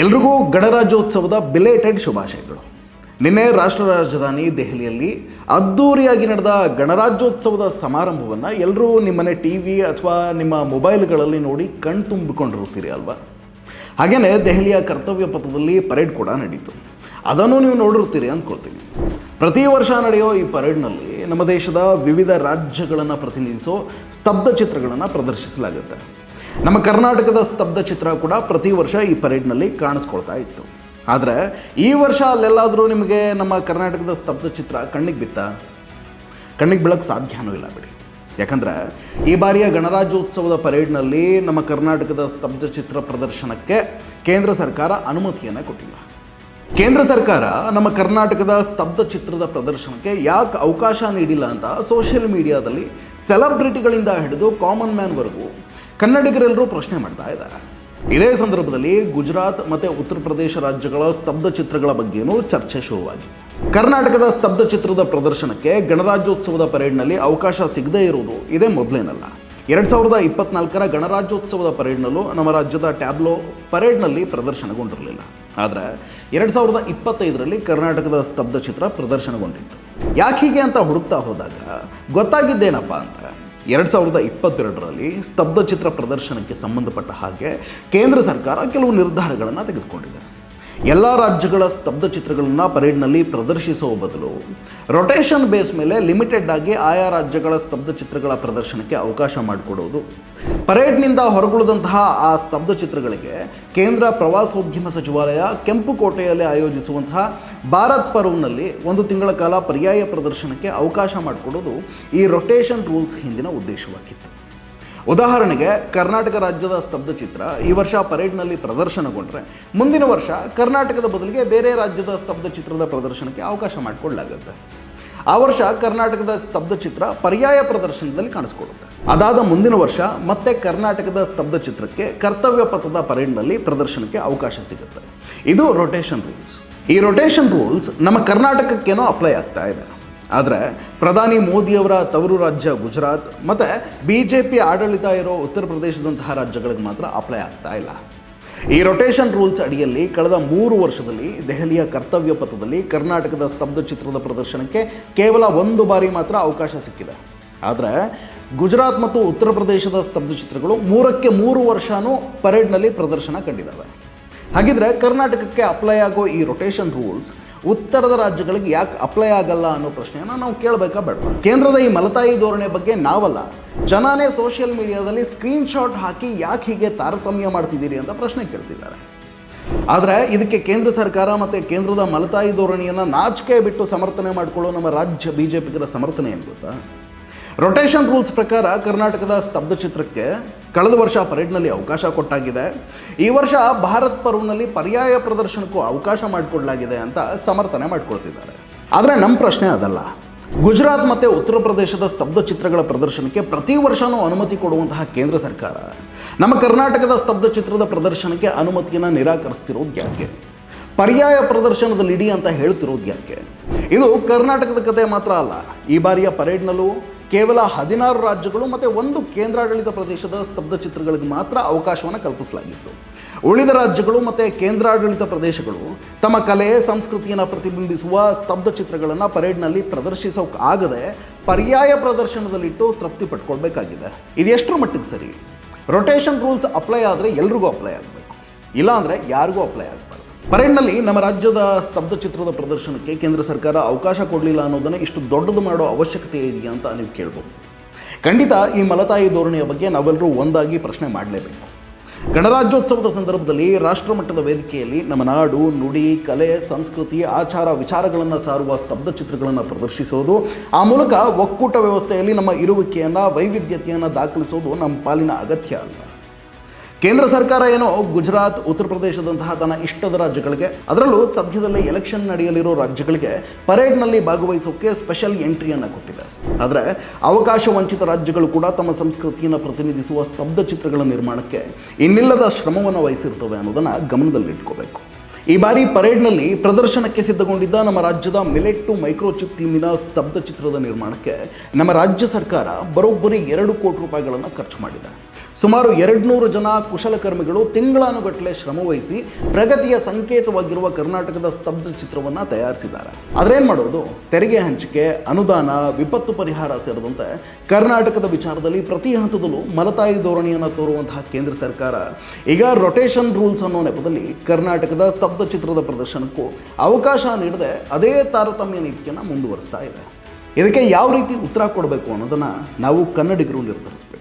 ಎಲ್ರಿಗೂ ಗಣರಾಜ್ಯೋತ್ಸವದ ಬಿಲೇಟೆಡ್ ಶುಭಾಶಯಗಳು. ನಿನ್ನೆ ರಾಷ್ಟ್ರ ರಾಜಧಾನಿ ದೆಹಲಿಯಲ್ಲಿ ಅದ್ಧೂರಿಯಾಗಿ ನಡೆದ ಗಣರಾಜ್ಯೋತ್ಸವದ ಸಮಾರಂಭವನ್ನು ಎಲ್ಲರೂ ನಿಮ್ಮನೆ ಟಿ ವಿ ಅಥವಾ ನಿಮ್ಮ ಮೊಬೈಲ್ಗಳಲ್ಲಿ ನೋಡಿ ಕಣ್ ತುಂಬಿಕೊಂಡಿರುತ್ತೀರಿ ಅಲ್ವಾ? ಹಾಗೆಯೇ ದೆಹಲಿಯ ಕರ್ತವ್ಯ ಪಥದಲ್ಲಿ ಪರೇಡ್ ಕೂಡ ನಡೀತು. ಅದನ್ನು ನೀವು ನೋಡಿರ್ತೀರಿ ಅಂದ್ಕೊಳ್ತೀವಿ ಪ್ರತಿ ವರ್ಷ ನಡೆಯೋ ಈ ಪರೇಡ್ನಲ್ಲಿ ನಮ್ಮ ದೇಶದ ವಿವಿಧ ರಾಜ್ಯಗಳನ್ನು ಪ್ರತಿನಿಧಿಸೋ ಸ್ತಬ್ಧ ಚಿತ್ರಗಳನ್ನು ಪ್ರದರ್ಶಿಸಲಾಗುತ್ತೆ. ನಮ್ಮ ಕರ್ನಾಟಕದ ಸ್ತಬ್ಧ ಚಿತ್ರ ಕೂಡ ಪ್ರತಿ ವರ್ಷ ಈ ಪರೇಡ್ನಲ್ಲಿ ಕಾಣಿಸ್ಕೊಳ್ತಾ ಇತ್ತು. ಆದರೆ ಈ ವರ್ಷ ಅಲ್ಲೆಲ್ಲಾದರೂ ನಿಮಗೆ ನಮ್ಮ ಕರ್ನಾಟಕದ ಸ್ತಬ್ಧ ಚಿತ್ರ ಕಣ್ಣಿಗೆ ಬಿತ್ತ? ಕಣ್ಣಿಗೆ ಬೀಳಕ್ಕೆ ಸಾಧ್ಯನೂ ಇಲ್ಲ ಬಿಡಿ. ಯಾಕಂದರೆ ಈ ಬಾರಿಯ ಗಣರಾಜ್ಯೋತ್ಸವದ ಪರೇಡ್ನಲ್ಲಿ ನಮ್ಮ ಕರ್ನಾಟಕದ ಸ್ತಬ್ಧ ಚಿತ್ರ ಪ್ರದರ್ಶನಕ್ಕೆ ಕೇಂದ್ರ ಸರ್ಕಾರ ಅನುಮತಿಯನ್ನು ಕೊಟ್ಟಿಲ್ಲ. ಕೇಂದ್ರ ಸರ್ಕಾರ ನಮ್ಮ ಕರ್ನಾಟಕದ ಸ್ತಬ್ಧ ಚಿತ್ರದ ಪ್ರದರ್ಶನಕ್ಕೆ ಯಾಕೆ ಅವಕಾಶ ನೀಡಿಲ್ಲ ಅಂತ ಸೋಷಿಯಲ್ ಮೀಡಿಯಾದಲ್ಲಿ ಸೆಲೆಬ್ರಿಟಿಗಳಿಂದ ಹಿಡಿದು ಕಾಮನ್ ಮ್ಯಾನ್ವರೆಗೂ ಕನ್ನಡಿಗರೆಲ್ಲರೂ ಪ್ರಶ್ನೆ ಮಾಡ್ತಾ ಇದ್ದಾರೆ. ಇದೇ ಸಂದರ್ಭದಲ್ಲಿ ಗುಜರಾತ್ ಮತ್ತು ಉತ್ತರ ಪ್ರದೇಶ ರಾಜ್ಯಗಳ ಸ್ತಬ್ಧ ಚಿತ್ರಗಳ ಬಗ್ಗೆಯೂ ಚರ್ಚೆ ಶುರುವಾಗಿದೆ. ಕರ್ನಾಟಕದ ಸ್ತಬ್ಧ ಚಿತ್ರದ ಪ್ರದರ್ಶನಕ್ಕೆ ಗಣರಾಜ್ಯೋತ್ಸವದ ಪರೇಡ್ನಲ್ಲಿ ಅವಕಾಶ ಸಿಗದೇ ಇರುವುದು ಇದೇ ಮೊದಲೇನಲ್ಲ. ಎರಡು ಸಾವಿರದ ಇಪ್ಪತ್ನಾಲ್ಕರ ಗಣರಾಜ್ಯೋತ್ಸವದ ಪರೇಡ್ನಲ್ಲೂ ನಮ್ಮ ರಾಜ್ಯದ ಟ್ಯಾಬ್ಲೋ ಪರೇಡ್ನಲ್ಲಿ ಪ್ರದರ್ಶನಗೊಂಡಿರಲಿಲ್ಲ. ಆದರೆ ಎರಡು ಸಾವಿರದ ಇಪ್ಪತ್ತೈದರಲ್ಲಿ ಕರ್ನಾಟಕದ ಸ್ತಬ್ಧ ಚಿತ್ರ ಪ್ರದರ್ಶನಗೊಂಡಿತ್ತು. ಯಾಕೆ ಹೀಗೆ ಅಂತ ಹುಡುಕ್ತಾ ಹೋದಾಗ ಗೊತ್ತಾಗಿದ್ದೇನಪ್ಪ ಅಂತ ಎರಡು ಸಾವಿರದ ಇಪ್ಪತ್ತೆರಡರಲ್ಲಿ ಸ್ತಬ್ಧ ಚಿತ್ರ ಪ್ರದರ್ಶನಕ್ಕೆ ಸಂಬಂಧಪಟ್ಟ ಹಾಗೆ ಕೇಂದ್ರ ಸರ್ಕಾರ ಕೆಲವು ನಿರ್ಧಾರಗಳನ್ನು ತೆಗೆದುಕೊಂಡಿದೆ. ಎಲ್ಲ ರಾಜ್ಯಗಳ ಸ್ತಬ್ಧ ಚಿತ್ರಗಳನ್ನು ಪರೇಡ್ನಲ್ಲಿ ಪ್ರದರ್ಶಿಸುವ ಬದಲು ರೊಟೇಷನ್ ಬೇಸ್ ಮೇಲೆ ಲಿಮಿಟೆಡ್ ಆಗಿ ಆಯಾ ರಾಜ್ಯಗಳ ಸ್ತಬ್ಧ ಚಿತ್ರಗಳ ಪ್ರದರ್ಶನಕ್ಕೆ ಅವಕಾಶ ಮಾಡಿಕೊಡುವುದು. ಪರೇಡ್ನಿಂದ ಹೊರಗುಳಿದಂತಹ ಆ ಸ್ತಬ್ಧ ಚಿತ್ರಗಳಿಗೆ ಕೇಂದ್ರ ಪ್ರವಾಸೋದ್ಯಮ ಸಚಿವಾಲಯ ಕೆಂಪುಕೋಟೆಯಲ್ಲಿ ಆಯೋಜಿಸುವಂತಹ ಭಾರತ್ ಪರ್ವ್ನಲ್ಲಿ ಒಂದು ತಿಂಗಳ ಕಾಲ ಪರ್ಯಾಯ ಪ್ರದರ್ಶನಕ್ಕೆ ಅವಕಾಶ ಮಾಡಿಕೊಡೋದು ಈ ರೊಟೇಷನ್ ರೂಲ್ಸ್ ಹಿಂದಿನ ಉದ್ದೇಶವಾಗಿತ್ತು. ಉದಾಹರಣೆಗೆ, ಕರ್ನಾಟಕ ರಾಜ್ಯದ ಸ್ತಬ್ಧ ಚಿತ್ರ ಈ ವರ್ಷ ಪರೇಡ್ನಲ್ಲಿ ಪ್ರದರ್ಶನಗೊಂಡ್ರೆ, ಮುಂದಿನ ವರ್ಷ ಕರ್ನಾಟಕದ ಬದಲಿಗೆ ಬೇರೆ ರಾಜ್ಯದ ಸ್ತಬ್ಧ ಚಿತ್ರದ ಪ್ರದರ್ಶನಕ್ಕೆ ಅವಕಾಶ ಮಾಡಿಕೊಳ್ಳಲಾಗುತ್ತೆ. ಆ ವರ್ಷ ಕರ್ನಾಟಕದ ಸ್ತಬ್ಧ ಚಿತ್ರ ಪರ್ಯಾಯ ಪ್ರದರ್ಶನದಲ್ಲಿ ಕಾಣಿಸ್ಕೊಡುತ್ತೆ ಅದಾದ ಮುಂದಿನ ವರ್ಷ ಮತ್ತೆ ಕರ್ನಾಟಕದ ಸ್ತಬ್ಧ ಚಿತ್ರಕ್ಕೆ ಕರ್ತವ್ಯ ಪಥದ ಪರೇಡ್ನಲ್ಲಿ ಪ್ರದರ್ಶನಕ್ಕೆ ಅವಕಾಶ ಸಿಗುತ್ತೆ. ಇದು ರೊಟೇಷನ್ ರೂಲ್ಸ್ ಈ ರೊಟೇಷನ್ ರೂಲ್ಸ್ ನಮ್ಮ ಕರ್ನಾಟಕಕ್ಕೇನೋ ಅಪ್ಲೈ ಆಗ್ತಾ ಇದೆ. ಆದರೆ ಪ್ರಧಾನಿ ಮೋದಿಯವರ ತವರು ರಾಜ್ಯ ಗುಜರಾತ್ ಮತ್ತು ಬಿ ಜೆ ಪಿ ಆಡಳಿತ ಇರೋ ಉತ್ತರ ಪ್ರದೇಶದಂತಹ ರಾಜ್ಯಗಳಿಗೆ ಮಾತ್ರ ಅಪ್ಲೈ ಆಗ್ತಾ ಇಲ್ಲ. ಈ ರೊಟೇಷನ್ ರೂಲ್ಸ್ ಅಡಿಯಲ್ಲಿ ಕಳೆದ ಮೂರು ವರ್ಷದಲ್ಲಿ ದೆಹಲಿಯ ಕರ್ತವ್ಯ ಪಥದಲ್ಲಿ ಕರ್ನಾಟಕದ ಸ್ತಬ್ಧ ಚಿತ್ರದ ಪ್ರದರ್ಶನಕ್ಕೆ ಕೇವಲ ಒಂದು ಬಾರಿ ಮಾತ್ರ ಅವಕಾಶ ಸಿಕ್ಕಿದೆ. ಆದರೆ ಗುಜರಾತ್ ಮತ್ತು ಉತ್ತರ ಪ್ರದೇಶದ ಸ್ತಬ್ಧ ಚಿತ್ರಗಳು ಮೂರಕ್ಕೆ ಮೂರು ವರ್ಷನೂ ಪರೇಡ್ನಲ್ಲಿ ಪ್ರದರ್ಶನ ಕಂಡಿದ್ದಾವೆ. ಹಾಗಿದ್ರೆ ಕರ್ನಾಟಕಕ್ಕೆ ಅಪ್ಲೈ ಆಗೋ ಈ ರೊಟೇಷನ್ ರೂಲ್ಸ್ ಉತ್ತರದ ರಾಜ್ಯಗಳಿಗೆ ಯಾಕೆ ಅಪ್ಲೈ ಆಗಲ್ಲ ಅನ್ನೋ ಪ್ರಶ್ನೆಯನ್ನು ನಾವು ಕೇಳಬೇಕಾ ಬೇಡ. ಕೇಂದ್ರದ ಈ ಮಲತಾಯಿ ಧೋರಣೆ ಬಗ್ಗೆ ನಾವಲ್ಲ. ಜನನೇ ಸೋಷಿಯಲ್ ಮೀಡಿಯಾದಲ್ಲಿ ಸ್ಕ್ರೀನ್ಶಾಟ್ ಹಾಕಿ ಯಾಕೆ ಹೀಗೆ ತಾರತಮ್ಯ ಮಾಡ್ತಿದ್ದೀರಿ ಅಂತ ಪ್ರಶ್ನೆ ಕೇಳ್ತಿದ್ದಾರೆ. ಆದರೆ ಇದಕ್ಕೆ ಕೇಂದ್ರ ಸರ್ಕಾರ ಮತ್ತು ಕೇಂದ್ರದ ಮಲತಾಯಿ ಧೋರಣೆಯನ್ನು ನಾಚಿಕೆ ಬಿಟ್ಟು ಸಮರ್ಥನೆ ಮಾಡಿಕೊಳ್ಳೋ ನಮ್ಮ ರಾಜ್ಯ ಬಿ ಜೆ ಪಿಗರ ಸಮರ್ಥನೆ ಏನು ಗೊತ್ತಾ? ರೊಟೇಷನ್ ರೂಲ್ಸ್ ಪ್ರಕಾರ ಕರ್ನಾಟಕದ ಸ್ತಬ್ಧ ಚಿತ್ರಕ್ಕೆ ಕಳೆದ ವರ್ಷ ಪರೇಡ್ನಲ್ಲಿ ಅವಕಾಶ ಕೊಟ್ಟಾಗಿದೆ. ಈ ವರ್ಷ ಭಾರತ್ ಪರ್ವ್ನಲ್ಲಿ ಪರ್ಯಾಯ ಪ್ರದರ್ಶನಕ್ಕೂ ಅವಕಾಶ ಮಾಡಿಕೊಡಲಾಗಿದೆ ಅಂತ ಸಮರ್ಥನೆ ಮಾಡ್ಕೊಳ್ತಿದ್ದಾರೆ. ಆದರೆ ನಮ್ಮ ಪ್ರಶ್ನೆ ಅದಲ್ಲ. ಗುಜರಾತ್ ಮತ್ತು ಉತ್ತರ ಪ್ರದೇಶದ ಸ್ತಬ್ಧ ಚಿತ್ರಗಳ ಪ್ರದರ್ಶನಕ್ಕೆ ಪ್ರತಿ ವರ್ಷವೂ ಅನುಮತಿ ಕೊಡುವಂತಹ ಕೇಂದ್ರ ಸರ್ಕಾರ. ನಮ್ಮ ಕರ್ನಾಟಕದ ಸ್ತಬ್ಧ ಚಿತ್ರದ ಪ್ರದರ್ಶನಕ್ಕೆ ಅನುಮತಿಯನ್ನು ನಿರಾಕರಿಸ್ತಿರೋದು ಯಾಕೆ? ಪರ್ಯಾಯ ಪ್ರದರ್ಶನದಲ್ಲಿ ಇಡಿ ಅಂತ ಹೇಳ್ತಿರೋದು ಯಾಕೆ? ಇದು ಕರ್ನಾಟಕದ ಕತೆ ಮಾತ್ರ ಅಲ್ಲ. ಈ ಬಾರಿಯ ಪರೇಡ್ನಲ್ಲೂ ಕೇವಲ ಹದಿನಾರು ರಾಜ್ಯಗಳು ಮತ್ತು ಒಂದು ಕೇಂದ್ರಾಡಳಿತ ಪ್ರದೇಶದ ಸ್ತಬ್ಧ ಚಿತ್ರಗಳಿಗೆ ಮಾತ್ರ ಅವಕಾಶವನ್ನು ಕಲ್ಪಿಸಲಾಗಿತ್ತು. ಉಳಿದ ರಾಜ್ಯಗಳು ಮತ್ತು ಕೇಂದ್ರಾಡಳಿತ ಪ್ರದೇಶಗಳು ತಮ್ಮ ಕಲೆ, ಸಂಸ್ಕೃತಿಯನ್ನು ಪ್ರತಿಬಿಂಬಿಸುವ ಸ್ತಬ್ಧ ಚಿತ್ರಗಳನ್ನು ಪರೇಡ್ನಲ್ಲಿ ಪ್ರದರ್ಶಿಸೋಕ್ಕಾಗದೆ ಪರ್ಯಾಯ ಪ್ರದರ್ಶನದಲ್ಲಿಟ್ಟು ತೃಪ್ತಿ ಪಟ್ಕೊಳ್ಬೇಕಾಗಿದೆ. ಇದು ಎಷ್ಟರ ಮಟ್ಟಿಗೆ ಸರಿ? ರೊಟೇಷನ್ ರೂಲ್ಸ್ ಅಪ್ಲೈ ಆದರೆ ಎಲ್ರಿಗೂ ಅಪ್ಲೈ ಆಗಬೇಕು. ಇಲ್ಲಾಂದರೆ ಯಾರಿಗೂ ಅಪ್ಲೈ ಆಗಬಾರ್ದು. ಪರೇಡ್ನಲ್ಲಿ ನಮ್ಮ ರಾಜ್ಯದ ಸ್ತಬ್ಧ ಚಿತ್ರದ ಪ್ರದರ್ಶನಕ್ಕೆ ಕೇಂದ್ರ ಸರ್ಕಾರ ಅವಕಾಶ ಕೊಡಲಿಲ್ಲ ಅನ್ನೋದನ್ನು ಇಷ್ಟು ದೊಡ್ಡದು ಮಾಡೋ ಅವಶ್ಯಕತೆ ಇದೆಯಾ ಅಂತ ನೀವು ಕೇಳ್ಬೋದು. ಖಂಡಿತ ಈ ಮಲತಾಯಿ ಧೋರಣೆಯ ಬಗ್ಗೆ ನಾವೆಲ್ಲರೂ ಒಂದಾಗಿ ಪ್ರಶ್ನೆ ಮಾಡಲೇಬೇಕು. ಗಣರಾಜ್ಯೋತ್ಸವದ ಸಂದರ್ಭದಲ್ಲಿ ರಾಷ್ಟ್ರಮಟ್ಟದ ವೇದಿಕೆಯಲ್ಲಿ ನಮ್ಮ ನಾಡು, ನುಡಿ, ಕಲೆ, ಸಂಸ್ಕೃತಿ, ಆಚಾರ, ವಿಚಾರಗಳನ್ನು ಸಾರುವ ಸ್ತಬ್ಧ ಚಿತ್ರಗಳನ್ನು ಪ್ರದರ್ಶಿಸೋದು, ಆ ಮೂಲಕ ಒಕ್ಕೂಟ ವ್ಯವಸ್ಥೆಯಲ್ಲಿ ನಮ್ಮ ಇರುವಿಕೆಯನ್ನು, ವೈವಿಧ್ಯತೆಯನ್ನು ದಾಖಲಿಸೋದು ನಮ್ಮ ಪಾಲಿನ ಅಗತ್ಯ ಅಲ್ಲ. ಕೇಂದ್ರ ಸರ್ಕಾರ ಏನೋ ಗುಜರಾತ್, ಉತ್ತರ ಪ್ರದೇಶದಂತಹ ತನ್ನ ಇಷ್ಟದ ರಾಜ್ಯಗಳಿಗೆ, ಅದರಲ್ಲೂ ಸದ್ಯದಲ್ಲೇ ಎಲೆಕ್ಷನ್ ನಡೆಯಲಿರೋ ರಾಜ್ಯಗಳಿಗೆ ಪರೇಡ್ನಲ್ಲಿ ಭಾಗವಹಿಸೋಕೆ ಸ್ಪೆಷಲ್ ಎಂಟ್ರಿಯನ್ನು ಕೊಟ್ಟಿದೆ. ಆದರೆ ಅವಕಾಶ ವಂಚಿತ ರಾಜ್ಯಗಳು ಕೂಡ ತಮ್ಮ ಸಂಸ್ಕೃತಿಯನ್ನು ಪ್ರತಿನಿಧಿಸುವ ಸ್ತಬ್ಧ ಚಿತ್ರಗಳ ನಿರ್ಮಾಣಕ್ಕೆ ಇನ್ನಿಲ್ಲದ ಶ್ರಮವನ್ನು ವಹಿಸಿರ್ತವೆ ಅನ್ನೋದನ್ನು ಗಮನದಲ್ಲಿಟ್ಕೋಬೇಕು. ಈ ಬಾರಿ ಪರೇಡ್ನಲ್ಲಿ ಪ್ರದರ್ಶನಕ್ಕೆ ಸಿದ್ಧಗೊಂಡಿದ್ದ ನಮ್ಮ ರಾಜ್ಯದ ಮಿಲೆಟ್ಟು ಮೈಕ್ರೋಚಿಪ್ ಥೀಮಿನ ಸ್ತಬ್ಧ ಚಿತ್ರದ ನಿರ್ಮಾಣಕ್ಕೆ ನಮ್ಮ ರಾಜ್ಯ ಸರ್ಕಾರ ಬರೋಬ್ಬರಿ ಎರಡು ಕೋಟಿ ರೂಪಾಯಿಗಳನ್ನು ಖರ್ಚು ಮಾಡಿದೆ. ಸುಮಾರು ಎರಡುನೂರು ಜನ ಕುಶಲಕರ್ಮಿಗಳು ತಿಂಗಳಾನುಗಟ್ಟಲೆ ಶ್ರಮವಹಿಸಿ ಪ್ರಗತಿಯ ಸಂಕೇತವಾಗಿರುವ ಕರ್ನಾಟಕದ ಸ್ತಬ್ಧ ಚಿತ್ರವನ್ನು ತಯಾರಿಸಿದ್ದಾರೆ. ಆದ್ರೇನು ಮಾಡೋದು? ತೆರಿಗೆ ಹಂಚಿಕೆ, ಅನುದಾನ, ವಿಪತ್ತು ಪರಿಹಾರ ಸೇರಿದಂತೆ ಕರ್ನಾಟಕದ ವಿಚಾರದಲ್ಲಿ ಪ್ರತಿ ಹಂತದಲ್ಲೂ ಮಲತಾಯಿ ಧೋರಣೆಯನ್ನು ತೋರುವಂತಹ ಕೇಂದ್ರ ಸರ್ಕಾರ ಈಗ ರೊಟೇಷನ್ ರೂಲ್ಸ್ ಅನ್ನೋ ನೆಪದಲ್ಲಿ ಕರ್ನಾಟಕದ ಸ್ತಬ್ಧ ಚಿತ್ರದ ಪ್ರದರ್ಶನಕ್ಕೂ ಅವಕಾಶ ನೀಡದೆ ಅದೇ ತಾರತಮ್ಯ ನೀತಿಯನ್ನು ಮುಂದುವರಿಸ್ತಾ ಇದೆ. ಇದಕ್ಕೆ ಯಾವ ರೀತಿ ಉತ್ತರ ಕೊಡಬೇಕು ಅನ್ನೋದನ್ನು ನಾವು ಕನ್ನಡಿಗರು ನಿರ್ಧರಿಸಬೇಕು.